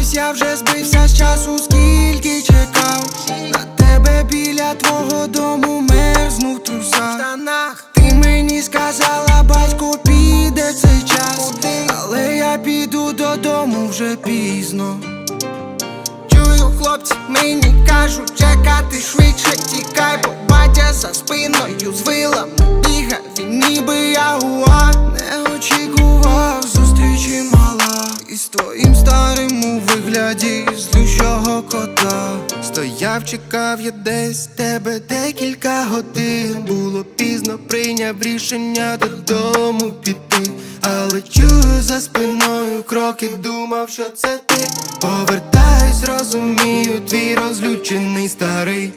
ось я вже збився з часу, скільки чекав. На тебе біля твого дому мерзнув в трусах штанах. Ти мені сказала, батько піде цей час Але я піду додому вже пізно. Чую, хлопці, мені кажуть, чекати швидше тікай, бо батя за спиною з вилами бігав, він ніби ягуар злющого кота. Стояв, чекав я десь тебе декілька годин. Було пізно, прийняв рішення додому піти. Але чую за спиною кроки, думав, що це ти. Повертаюсь, розумію, твій розлючений старий.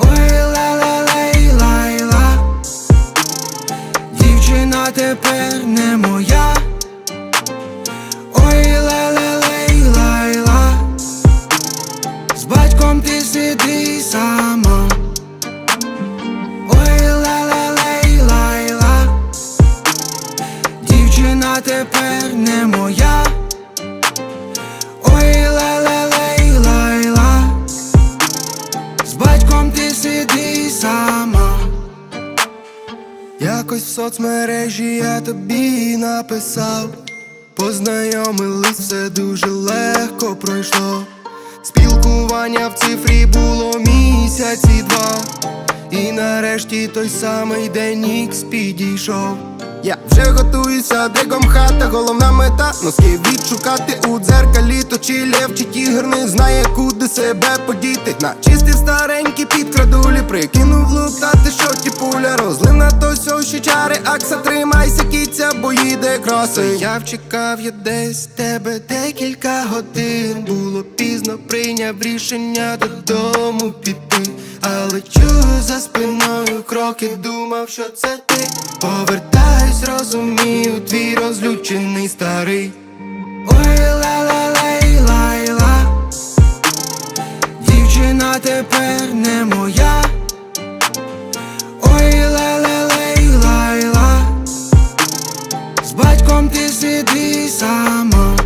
Ой, ла-ла-лей, лайла. Дівчина тепер не моя ти сиди сама. Ой, ле-ле-лей, лайла. Дівчина тепер не моя. Ой, ле-ле-лей, лайла. З батьком ти сиди сама. Якось в соцмережі я тобі написав. Познайомились, все дуже легко пройшло Спілкування в цифрі було місяці два. І нарешті той самий день ікс підійшов. Я вже готуюся, дригом хата, головна мета. Носки відшукати у дзеркалі, то чи лев, чи тігр не знає, куди себе подіти. Начистив старенькі підкрадулі, прикинув лутати, що ті пуля. Розлив на то сьо, що чари, акса, тримайся, кіця, бо їде кроси Стояв, чекав я десь тебе декілька годин. Було пізно, прийняв рішення додому піти. Але чую за спиною кроки, думав, що це ти. Повертаюсь, розумію, твій розлючений старий. Ой, ла-ла-лей, лайла Дівчина тепер Батьком ти сиди сама